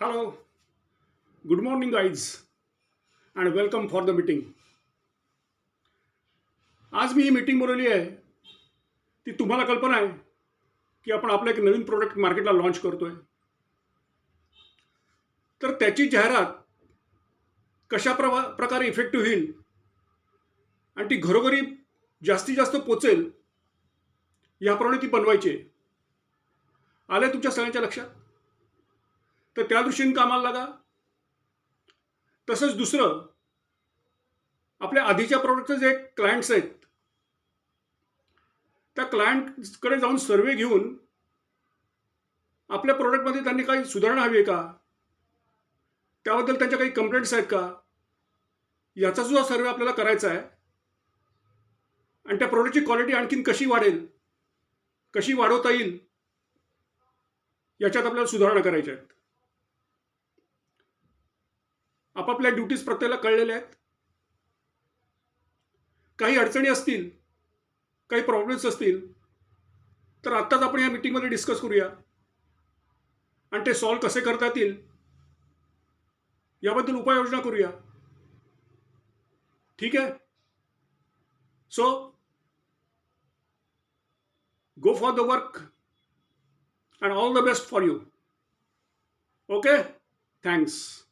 Hello, good morning, guys, and welcome for the meeting. आज मी ही meeting बोलवली आहे. ती तुम्हाला कल्पना आहे की आपण आपलं एक नवीन प्रोडक्ट मार्केटला लॉन्च करतोय. तर त्याची जाहिरात कशा प्रवा प्रकारे इफेक्टिव्ह होईल आणि ती घरोघरी जास्तीत जास्त पोचेल याप्रमाणे ती बनवायची आहे. आलं तुमच्या सगळ्यांच्या लक्षात? तर त्या दृष्टीने कामाला लागा. तसंच दुसरं आपल्या आधीच्या प्रोडक्टचे जे क्लायंट्स आहेत त्या क्लायंटकडे जाऊन सर्वे घेऊन आपल्या प्रोडक्टमध्ये त्यांनी काही सुधारणा हवी आहे का? त्याबद्दल त्यांच्या काही कंप्लेंट्स आहेत का? याचा सुद्धा सर्वे आपल्याला करायचा आहे. आणि त्या प्रोडक्टची क्वालिटी आणखीन कशी वाढेल? कशी वाढवता येईल? याच्यात आपल्याला सुधारणा करायच्या आहेत. आपापल्या ड्युटीज प्रत्येकाला कळलेल्या आहेत. काही अडचणी असतील काही प्रॉब्लेम्स असतील तर आत्ताच आपण या मिटिंगमध्ये डिस्कस करूया. आणि ते सॉल्व कसे करता येतील याबद्दल उपाययोजना करूया. ठीक आहे? So go for the work and all the best for you okay thanks